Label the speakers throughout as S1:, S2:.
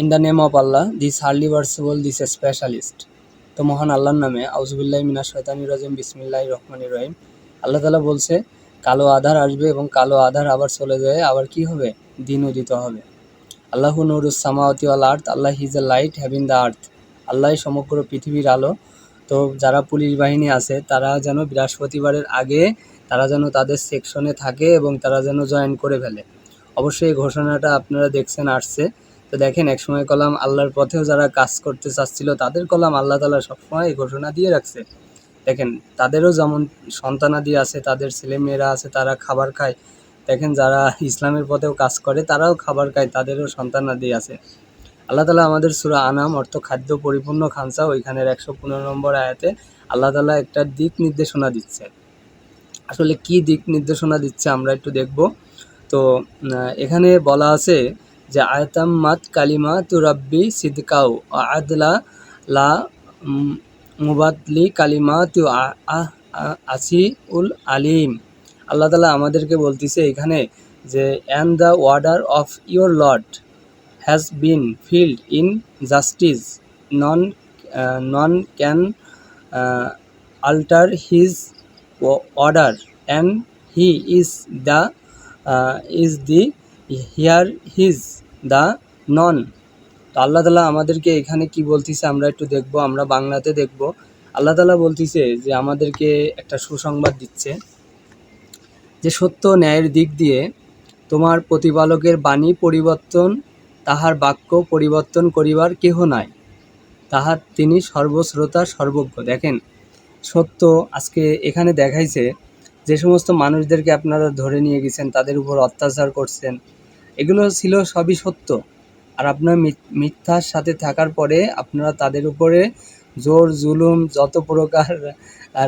S1: In the name of Allah this Harley ভার্সেবল this specialist তো মহান আল্লাহর নামে আউজুবিল্লাহ মিনা শয়তানি রাজিম বিসমিল্লাহ রহমান রহিম। আল্লাহ তালা বলছে, কালো আধার আসবে এবং কালো আধার আবার চলে যায়, আবার কি হবে? দিন উদিত হবে। আল্লাহ নুরুস সামাওয়াতি আল আর্থ Allah is a light having the earth. আল্লাহ সমগ্র পৃথিবীর আলো। তো যারা পুলিশ বাহিনী আছে, তারা যেন বৃহস্পতিবারের আগে, তারা যেন তাদের সেকশনে থাকে এবং তারা যেন জয়েন করে ফেলে। অবশ্যই এই ঘোষণাটা আপনারা দেখছেন, আসছে। তো দেখেন, একসময় কলাম আল্লাহর পথেও যারা কাজ করতে চাচ্ছিল, তাদের কলাম আল্লাহ তালা সবসময় এই ঘোষণা দিয়ে রাখছে। দেখেন, তাদেরও যেমন সন্তানাদি আছে, তাদের ছেলে মেয়েরা আছে, তারা খাবার খায়। দেখেন, যারা ইসলামের পথেও কাজ করে, তারাও খাবার খায়, তাদেরও সন্তানাদি আছে। আল্লাহ তালা আমাদের সুরা আনাম অর্থ খাদ্য পরিপূর্ণ খানসা, ওইখানের একশো পনেরো নম্বর আয়াতে আল্লাহ তালা একটা দিক নির্দেশনা দিচ্ছে। আসলে কি দিক নির্দেশনা দিচ্ছে আমরা একটু দেখব। তো এখানে বলা আছে যে আয়তাম মাত কালিমা তু রব্বি সিদকাউ আদলা লা মুবাদলি কালিমা তু আসি উল আলিম। আল্লাহ তালা আমাদেরকে বলতেছে এখানে যে and the word of your lord has been filled in justice none none can alter his order and he is the is uh, is his here none. তো আল্লাহ তালা আমাদেরকে এখানে কি বলতিছে আমরা একটু দেখব, আমরা বাংলাতে দেখব। আল্লাহ তালা বলতিছে যে আমাদেরকে একটা সুসংবাদ দিচ্ছে যে সত্য ন্যায়ের দিক দিয়ে তোমার প্রতিপালকের বাণী পরিবর্তন, তাহার বাক্য পরিবর্তন করিবার কেহ নাই। তাহার তিনি সর্বশ্রোতা, সর্বজ্ঞ। দেখেন, সত্য আজকে এখানে দেখাইছে যে সমস্ত মানুষদেরকে আপনারা ধরে নিয়ে গেছেন, তাদের উপর অত্যাচার করছেন এগুলো ছিল সবই সত্য। আর আপনার মিথ- মিথ্যার সাথে থাকার পরে আপনারা তাদের উপরে জোর, জুলুম, যত প্রকার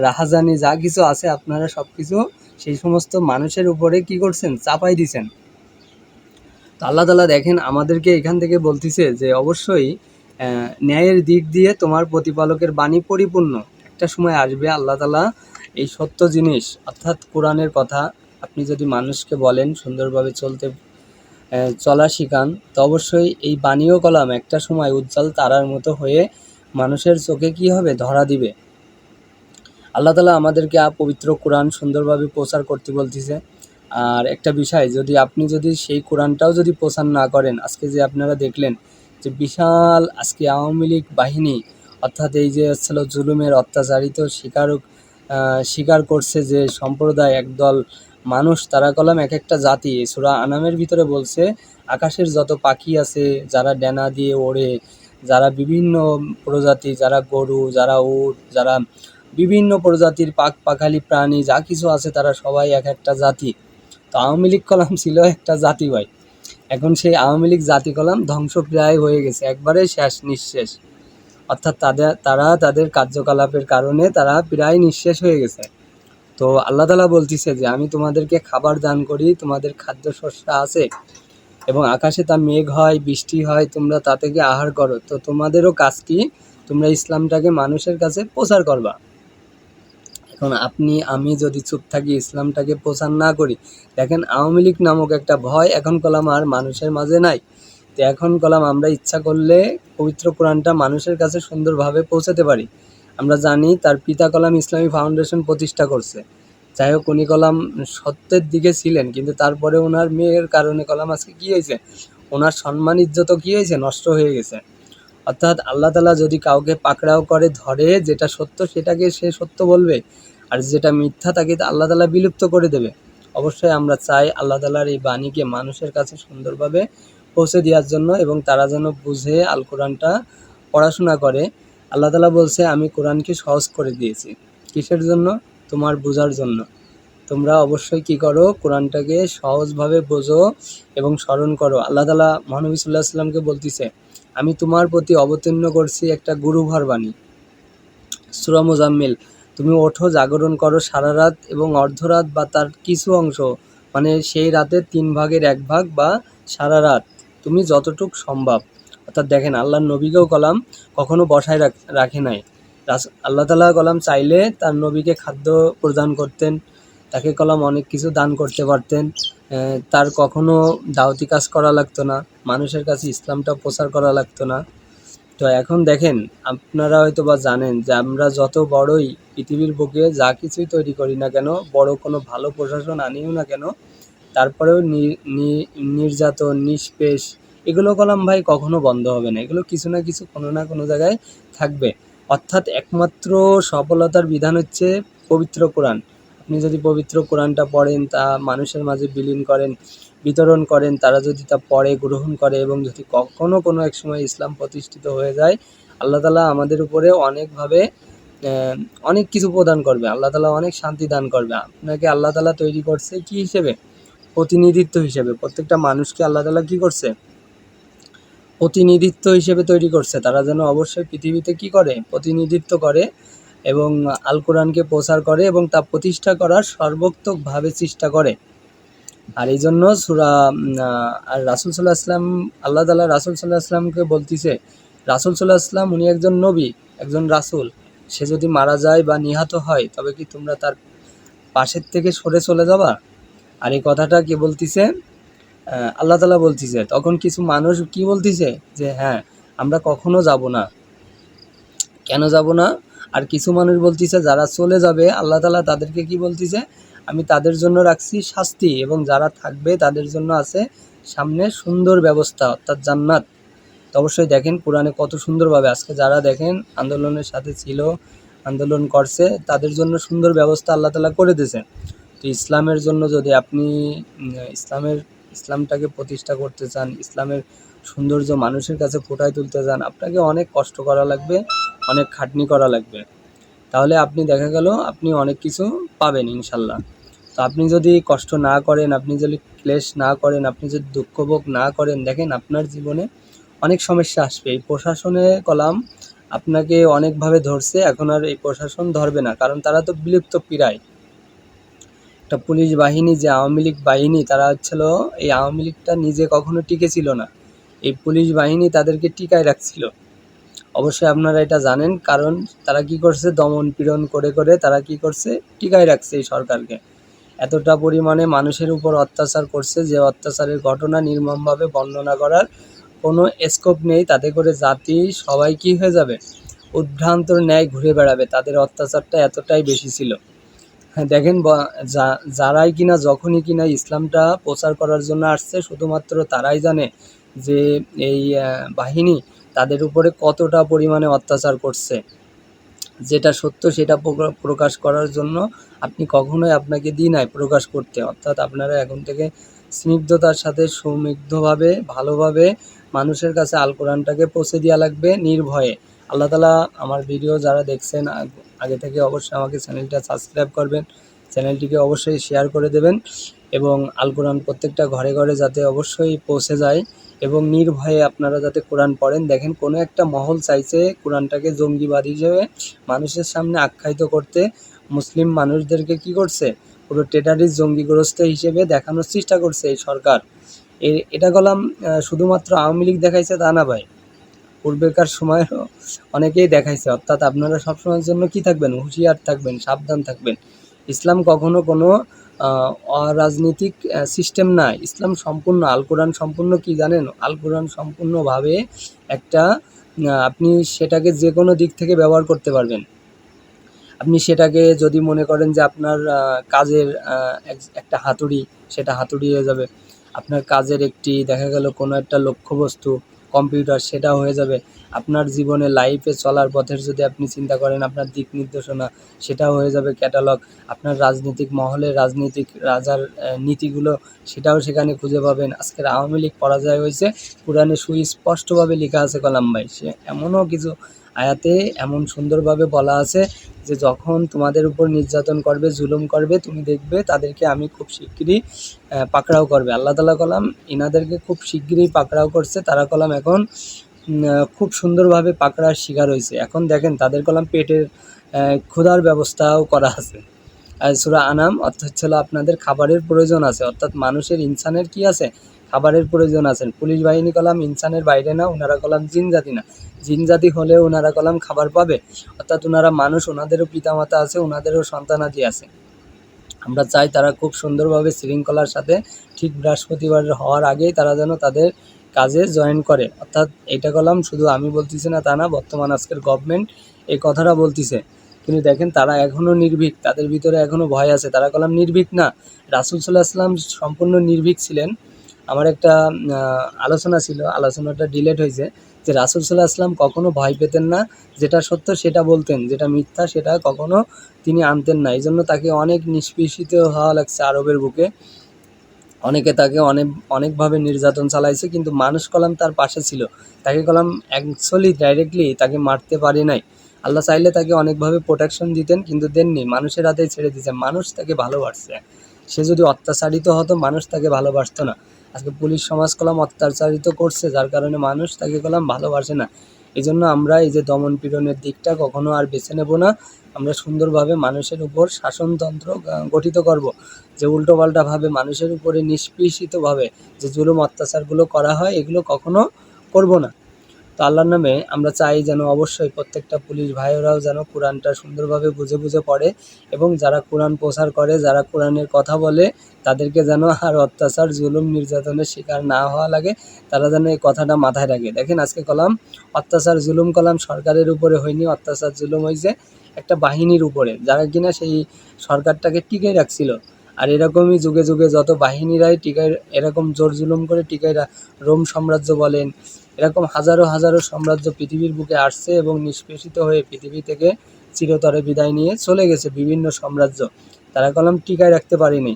S1: রাহাজানি যা কিছু আছে আপনারা সব কিছু সেই সমস্ত মানুষের উপরে কি করছেন? চাপাই দিছেন। তো আল্লাহ তালা দেখেন আমাদেরকে এখান থেকে বলতিছে যে অবশ্যই ন্যায়ের দিক দিয়ে তোমার প্রতিপালকের বাণী পরিপূর্ণ। একটা সময় আসবে আল্লাহ তালা এই সত্য জিনিস, অর্থাৎ কোরআনের কথা আপনি যদি মানুষকে বলেন সুন্দরভাবে চলতে চলা শিখান, তো অবশ্যই এই বাণীও কলাম একটা সময় উজ্জ্বল তারার মতো হয়ে মানুষের চোখে কি হবে? ধরা দিবে। আল্লাহ তালা আমাদেরকে পবিত্র কোরআন সুন্দরভাবে প্রচার করতে বলতেছে। আর একটা বিষয়, যদি আপনি যদি সেই কোরআনটাও যদি প্রচার না করেন, আজকে যে আপনারা দেখলেন যে বিশাল আজকে আওয়ামী লীগ বাহিনী, অর্থাৎ এই যে হচ্ছিল জুলুমের অত্যাচারিত স্বীকার স্বীকার করছে যে সম্প্রদায় একদল মানুষ তারা কলাম এক একটা জাতি। সুরা আনামের ভিতরে বলছে, আকাশের যত পাখি আছে, যারা ডেনা দিয়ে ওড়ে, যারা বিভিন্ন প্রজাতি, যারা গরু, যারা উট, যারা বিভিন্ন প্রজাতির পাক, পাখালি, প্রাণী, যা কিছু আছে তারা সবাই এক একটা জাতি। তো আওয়ামী লীগ কলাম ছিল একটা জাতি ভাই। এখন সেই আওয়ামী লীগ জাতি কলাম ধ্বংসপ্রায় হয়ে গেছে, একবারে শেষ, নিঃশেষ। অর্থাৎ তাদের, তারা তাদের কার্যকলাপের কারণে তারা প্রায় নিঃশেষ হয়ে গেছে। তো আল্লাহ তালা বলতিছে যে, আমি তোমাদেরকে খাবার দান করি, তোমাদের খাদ্য শস্য আছে এবং আকাশে তা মেঘ হয়, বৃষ্টি হয়, তোমরা তা থেকে আহার করো। তো তোমাদেরও কাজ কি? তোমরা ইসলামটাকে মানুষের কাছে প্রচার করবা। এখন আপনি, আমি যদি চুপ থাকি, ইসলামটাকে প্রচার না করি, দেখেন আওয়ামী লীগ নামক একটা ভয় এখন কলাম আর মানুষের মাঝে নাই। তো এখন কলাম, আমরা ইচ্ছা করলে পবিত্র কোরআনটা মানুষের কাছে সুন্দরভাবে পৌঁছাতে পারি। আমরা জানি তার পিতা কলাম ইসলামী ফাউন্ডেশন প্রতিষ্ঠা করছে। যাই হোক, উনি কলাম সত্যের দিকে ছিলেন, কিন্তু তারপরে ওনার মেয়ের কারণে কলাম আজকে কী হয়েছে? ওনার সম্মান ইজ্জতও কী হয়েছে? নষ্ট হয়ে গেছে। অর্থাৎ আল্লাহ তালা যদি কাউকে পাকড়াও করে, ধরে যেটা সত্য সেটাকে সে সত্য বলবে, আর যেটা মিথ্যা তাকে আল্লাহ তালা বিলুপ্ত করে দেবে। অবশ্যই আমরা চাই আল্লাহ তালার এই বাণীকে মানুষের কাছে সুন্দরভাবে পৌঁছে দেওয়ার জন্য এবং তারা যেন বুঝে আল কোরআনটা পড়াশোনা করে। আল্লাহ তালা বলছে, আমি কোরআনকে সহজ করে দিয়েছি। কিসের জন্য? তোমার বোঝার জন্য। তোমরা অবশ্যই কি করো? কোরআনটাকে সহজভাবে বোঝো এবং স্মরণ করো। আল্লাহ তালা মহানবী সাল্লাহ সাল্লামকে বলতিছে, আমি তোমার প্রতি অবতীর্ণ করছি একটা গুরুভার বাণী। সুরা মোজাম্মিল, তুমি ওঠো, জাগরণ করো সারা রাত এবং অর্ধরাত বা তার কিছু অংশ মানে সেই রাতের তিন ভাগের এক ভাগ বা সারা রাত। তুমি যতটুক সম্ভব অর্থাৎ দেখেন, আল্লাহর নবীকেও কলাম কখনো বসায় রাখ- নাই। আল্লাহ তালা কলাম চাইলে তার নবীকে খাদ্য প্রদান করতেন, তাকে কলাম অনেক কিছু দান করতে পারতেন তার কখনো দাওয়াতি কাজ করা লাগতো না, মানুষের কাছে ইসলামটা প্রচার করা লাগতো না। তো এখন দেখেন, আপনারা হয়তো বা জানেন যে আমরা যত বড়ই পৃথিবীর বুকে যা কিছুই তৈরি করি না কেন, বড় কোনো ভালো প্রশাসন আনিও না কেন, তারপরেও নির্যাতন, নিষ্পেষ এগুলো কলাম ভাই কখনো বন্ধ হবে না। এগুলো কিছু না কিছু কোনো না কোনো জায়গায় থাকবে। অর্থাৎ একমাত্র সফলতার বিধান হচ্ছে পবিত্র কোরআন। আপনি যদি পবিত্র কোরআনটা পড়েন, তা মানুষের মাঝে বিলীন করেন, বিতরণ করেন, তারা যদি তা পড়ে, গ্রহণ করে এবং যদি কখনো কোনো এক সময় ইসলাম প্রতিষ্ঠিত হয়ে যায়, আল্লাহ তালা আমাদের উপরে অনেকভাবে অনেক কিছু প্রদান করবে। আল্লাহ তালা অনেক শান্তি দান করবে। আপনাকে আল্লাহ তালা তৈরি করছে কি হিসেবে? প্রতিনিধিত্ব হিসেবে। প্রত্যেকটা মানুষকে আল্লাহ তালা কি করছে? প্রতিনিধিত্ব হিসেবে তৈরি করছে। তারা যেন অবশ্যই পৃথিবীতে কি করে? প্রতিনিধিত্ব করে এবং আল কোরআনকে প্রচার করে এবং তা প্রতিষ্ঠা করার সর্বোত্তকভাবে চেষ্টা করে। আর এই জন্য সুরা আর রাসুল সাল্লাহ আসলাম আল্লাহ তালা রাসুল সাল্লাহ আসলামকে বলতিছে, রাসুল সাল্লাহ আসলাম উনি একজন নবী, একজন রাসুল। সে যদি মারা যায় বা নিহত হয়, তবে কি তোমরা তার পাশের থেকে সরে চলে যাবা? আর এই কথাটা কি বলতিছে? আল্লাহ তালা বলতেছে, তখন কিছু মানুষ কি বলতিছে? যে হ্যাঁ আমরা কখনো যাব না। কেন যাব না? আর কিছু মানুষ বলতিছে, যারা চলে যাবে, আল্লাহ তালা তাদেরকে কি বলতিছে? আমি তাদের জন্য রাখছি শাস্তি এবং যারা থাকবে তাদের জন্য আছে সামনে সুন্দর ব্যবস্থা, অর্থাৎ জান্নাত। তো অবশ্যই দেখেন, কোরআনে কত সুন্দরভাবে, আজকে যারা দেখেন, আন্দোলনের সাথে ছিল, আন্দোলন করছে, তাদের জন্য সুন্দর ব্যবস্থা আল্লাহ তালা করে দিয়েছেন। তো ইসলামের জন্য যদি আপনি ইসলামের ইসলামটাকে প্রতিষ্ঠা করতে চান, ইসলামের সৌন্দর্য মানুষের কাছে ফুটায় তুলতে চান, আপনাকে অনেক কষ্ট করা লাগবে, অনেক খাটনি করা লাগবে। তাহলে আপনি দেখা গেল আপনি অনেক কিছু পাবেন ইনশাল্লাহ। তো আপনি যদি কষ্ট না করেন, আপনি যদি ক্লেশ না করেন, আপনি যদি দুঃখভোগ না করেন, দেখেন আপনার জীবনে অনেক সমস্যা আসবে। এই প্রশাসনে কলাম আপনাকে অনেকভাবে ধরছে, এখন আর এই প্রশাসন ধরবে না, কারণ তারা তো বিলুপ্ত প্রায় একটা পুলিশ বাহিনী, যে আওয়ামী লীগ বাহিনী, তারা হচ্ছিল, এই আওয়ামী লীগটা নিজে কখনো টিকে ছিল না। এই পুলিশ বাহিনী তাদেরকে টিকায় রাখছিল। অবশ্যই আপনারা এটা জানেন, কারণ তারা কি করছে, দমন পীড়ন করে করে তারা কি করছে, টিকায় রাখছে এই সরকারকে। এতটা পরিমাণে মানুষের উপর অত্যাচার করছে যে অত্যাচারের ঘটনা নির্মমভাবে বর্ণনা করার কোনো স্কোপ নেই। তাতে করে জাতি, সবাই কি হয়ে যাবে? উদ্ভ্রান্তর ন্যায় ঘুরে বেড়াবে। তাদের অত্যাচারটা এতটাই বেশি ছিল। দেখেন, ব- যা- যারাই কিনা, যখনই কিনা ইসলামটা প্রচার করার জন্য আসছে, শুধুমাত্র তারাই জানে যে এই বাহিনী তাদের উপরে কতটা পরিমাণে অত্যাচার করছে। যেটা সত্য, সেটা প্রকা- প্রকাশ করার জন্য আপনি কখনোই আপনাকে দিই নাই প্রকাশ করতে। অর্থাৎ আপনারা এখন থেকে স্নিগ্ধতার সাথে সৌমিগ্ধভাবে ভালোভাবে মানুষের কাছে আল কোরআনটাকে পৌঁছে দেওয়া লাগবে নির্ভয়ে। আল্লাহ তালা আমার ভিডিও যারা দেখছেন, আগে থেকে অবশ্যই আমাকে চ্যানেলটা সাবস্ক্রাইব করবেন। চ্যানেলটিকে অবশ্যই শেয়ার করে দেবেন এবং আল কোরআন প্রত্যেকটা ঘরে ঘরে যাতে অবশ্যই পৌঁছে যায় এবং নির্ভয়ে আপনারা যাতে কোরআন পড়েন। দেখেন, কোনো একটা মহল চাইছে কোরআনটাকে জঙ্গিবাদ হিসেবে মানুষের সামনে আখ্যায়িত করতে। মুসলিম মানুষদেরকে কি করছে? পুরো টেটারিস্ট জঙ্গিগ্রস্ত হিসেবে দেখানোর চেষ্টা করছে এই সরকার। এটা গলাম শুধুমাত্র আওয়ামী লীগ দেখাইছে তা না ভাই। পূর্বেকার সময়েও অনেকেই দেখাইছে। অর্থাৎ আপনারা সবসময়ের জন্য কি থাকবেন? হুঁশিয়ার থাকবেন, সাবধান থাকবেন। ইসলাম কখনো কোনো অরাজনৈতিক সিস্টেম না। ইসলাম সম্পূর্ণ, আল কোরআন সম্পূর্ণ কি জানেন? আল কোরআন সম্পূর্ণভাবে একটা আপনি সেটাকে যে কোনো দিক থেকে ব্যবহার করতে পারবেন। আপনি সেটাকে যদি মনে করেন যে আপনার কাজের এক- একটা হাতুড়ি, সেটা হাতুড়ি হয়ে যাবে। আপনার কাজের একটি, দেখা গেল কোনো একটা লক্ষ্যবস্তু কম্পিউটার সেটা হয়ে যাবে। আপনার জীবনে লাইফে চলার পথের যদি আপনি চিন্তা করেন, আপনার দিক নির্দেশনা সেটাও হয়ে যাবে ক্যাটালগ আপনার রাজনৈতিক মহলে রাজনৈতিক রাজার নীতিগুলো, সেটাও সেখানে খুঁজে পাবেন। আজকের আওয়ামী লীগ পরাজয় হয়েছে, পুরাণে সুস্পষ্টভাবে লেখা আছে, কলাম ভাই। সে এমনও কিছু আয়াতে এমন সুন্দরভাবে বলা আছে যে যখন তোমাদের উপর নির্যাতন করবে, জুলুম করবে, তুমি দেখবে তাদেরকে আমি খুব শিগগিরই পাকড়াও করবে। আল্লাহ তালা কলাম ইনাদেরকে খুব শিগগিরই পাকড়াও করছে। তারা কলাম এখন খুব সুন্দরভাবে পাকড়ার শিকার হয়েছে। এখন দেখেন তাদের কলাম পেটের ক্ষুধার ব্যবস্থাও করা আছে। আর সুরা আনাম, অর্থাৎ ছিল আপনাদের খাবারের প্রয়োজন আছে। অর্থাৎ মানুষের ইনসানের কি আছে? খাবারের প্রয়োজন আছে পুলিশ বাহিনী কলাম ইনসানের বাইরে না ওনারা কলাম জিন জাতি না। জিন জাতি হলে ওনারা কলাম খাবার পাবে। অর্থাৎ ওনারা মানুষ ওনাদেরও পিতামাতা আছে ওনাদেরও সন্তানাদি আছে। আমরা চাই তারা খুব সুন্দরভাবে শৃঙ্খলার সাথে ঠিক বৃহস্পতিবার হওয়ার আগেই তারা যেন তাদের কাজে জয়েন করে। অর্থাৎ এটা কলাম শুধু আমি বলতেছি না, তা না, বর্তমান আজকের গভর্নমেন্ট এই কথাটা বলতিছে। কিন্তু দেখেন, তারা এখনও নির্ভীক, তাদের ভিতরে এখনও ভয় আছে। তারা কলাম নির্ভীক না। রাসুল সাল্লাহ আসলাম সম্পূর্ণ নির্ভীক ছিলেন। আমার একটা আলোচনা ছিল, আলোচনাটা ডিলেট হয়েছে যে রাসুল সাল্লাহ আসলাম কখনো ভয় পেতেন না, যেটা সত্য সেটা বলতেন, যেটা মিথ্যা সেটা কখনো তিনি আনতেন না। এই জন্য তাকে অনেক নিষ্পেষিত হওয়া লাগছে আরবের বুকে। অনেকে তাকে অনেক, অনেকভাবে নির্যাতন চালাইছে, কিন্তু মানুষ কলাম তার পাশে ছিল। তাকে কলাম অ্যাকচুয়ালি ডাইরেক্টলি তাকে মারতে পারে নাই। আল্লাহ চাইলে তাকে অনেকভাবে প্রোটেকশন দিতেন, কিন্তু দেননি। মানুষের হাতেই ছেড়ে দিয়েছে। মানুষ তাকে ভালোবাসছে। সে যদি অত্যাচারিত হতো, মানুষ তাকে ভালোবাসতো না। আজকে পুলিশ সমাজ কলাম অত্যাচারিত করছে, যার কারণে মানুষ তাকে কলাম ভালোবাসে না। এই জন্য আমরা এই যে দমন পীড়নের দিকটা কখনো আর বেছে নেব না। আমরা সুন্দরভাবে মানুষের উপর শাসনতন্ত্র গঠিত করব। যে উল্টোপাল্টাভাবে মানুষের উপরে নিষ্পেষিতভাবে যে জুলুম অত্যাচারগুলো করা হয়, এগুলো কখনো করব না। তো আল্লাহর নামে আমরা চাই যেন অবশ্যই প্রত্যেকটা পুলিশ ভাইয়েরাও যেন কোরআনটা সুন্দরভাবে বুঝে বুঝে পড়ে এবং যারা কোরআন প্রচার করে, যারা কোরআনের কথা বলে, তাদেরকে যেন আর অত্যাচার, জুলুম, নির্যাতনের শিকার না হওয়া লাগে। তারা যেন এই কথাটা মাথায় রাখে। দেখেন আজকে কলাম, অত্যাচার, জুলুম কলাম সরকারের উপরে হয়নি, অত্যাচার, জুলুম হয়েছে একটা বাহিনীর উপরে, যারা কিনা সেই সরকারটাকে টিকে রাখছিল। আর এরকমই যুগে যুগে যত বাহিনীরাই টিকায়, এরকম জোর জুলুম করে টিকায় রোম সাম্রাজ্য বলেন এরকম হাজারো হাজারো সাম্রাজ্য পৃথিবীর বুকে আসছে এবং নিষ্পেষিত হয়ে পৃথিবী থেকে চিরতরে বিদায় নিয়ে চলে গেছে বিভিন্ন সাম্রাজ্য। তারা কলম টিকায় রাখতে পারেনি।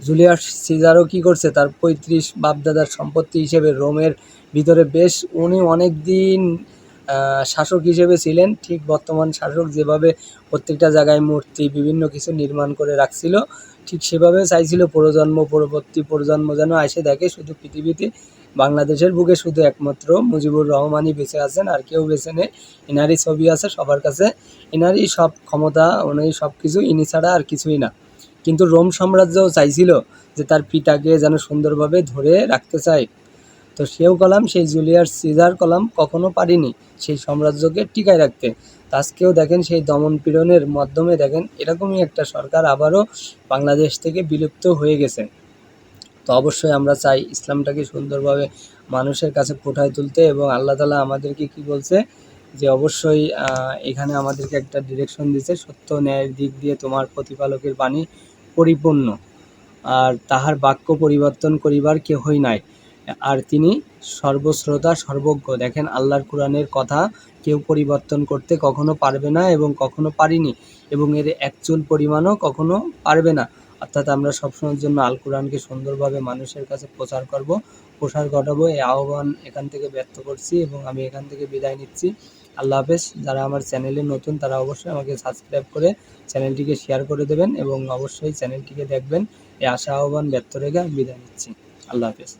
S1: জুলিয়াস সিজারও কি করছে? তার পঁয়ত্রিশ বাপদাদার সম্পত্তি হিসেবে রোমের ভিতরে বেশ, উনি অনেক দিন শাসক হিসেবে ছিলেন। ঠিক বর্তমান শাসক যেভাবে প্রত্যেকটা জায়গায় মূর্তি, বিভিন্ন কিছু নির্মাণ করে রাখছিল, ঠিক সেভাবে চাইছিল প্রজন্ম পরবর্তী প্রজন্ম যেন এসে দেখে শুধু পৃথিবীতে বাংলাদেশের বুকে শুধু একমাত্র মুজিবুর রহমানই বেঁচে আছেন, আর কেউ বেঁচে নেই। এনারই ছবি আছে সবার কাছে। এনারই সব ক্ষমতা ওনারই সব কিছু, ইনি ছাড়া আর কিছুই না। কিন্তু রোম সাম্রাজ্যও চাইছিল যে তার পিতাকে যেন সুন্দরভাবে ধরে রাখতে চায়। তো সেও কলাম, সেই জুলিয়াস সিজার কলাম কখনো পারিনি সেই সাম্রাজ্যকে টিকায় রাখতে। আজকেও দেখেন সেই দমন পীড়নের মাধ্যমে দেখেন এরকমই একটা সরকার আবারও বাংলাদেশ থেকে বিলুপ্ত হয়ে গেছে। তো অবশ্যই আমরা চাই ইসলামটাকে সুন্দরভাবে মানুষের কাছে ফুটায় তুলতে এবং আল্লাহ তালা আমাদেরকে কি বলছে? যে অবশ্যই এখানে আমাদেরকে একটা ডিরেকশন দিচ্ছে সত্য ন্যায়ের দিক দিয়ে তোমার প্রতিপালকের বাণী পরিপূর্ণ। আর তাহার বাক্য পরিবর্তন করিবার কেহই নাই। আর তিনি সর্বশ্রোতা, সর্বজ্ঞ। দেখেন, আল্লাহর কোরআনের কথা কেউ পরিবর্তন করতে কখনো পারবে না এবং কখনো পারিনি এবং এর একচুল পরিমাণও কখনো পারবে না। অর্থাৎ আমরা সবসময়ের জন্য আল কোরআনকে সুন্দরভাবে মানুষের কাছে প্রচার করব, প্রসার ঘটাবো। এই আহ্বান এখান থেকে ব্যক্ত করছি এবং আমি এখান থেকে বিদায় নিচ্ছি। আল্লাহ হাফেজ, যারা আমার চ্যানেলে নতুন, তারা অবশ্যই আমাকে সাবস্ক্রাইব করে চ্যানেলটিকে শেয়ার করে দেবেন এবং অবশ্যই চ্যানেলটিকে দেখবেন। এই আশা, আহ্বান ব্যক্ত রেখে বিদায় নিচ্ছি। আল্লাহ হাফেজ।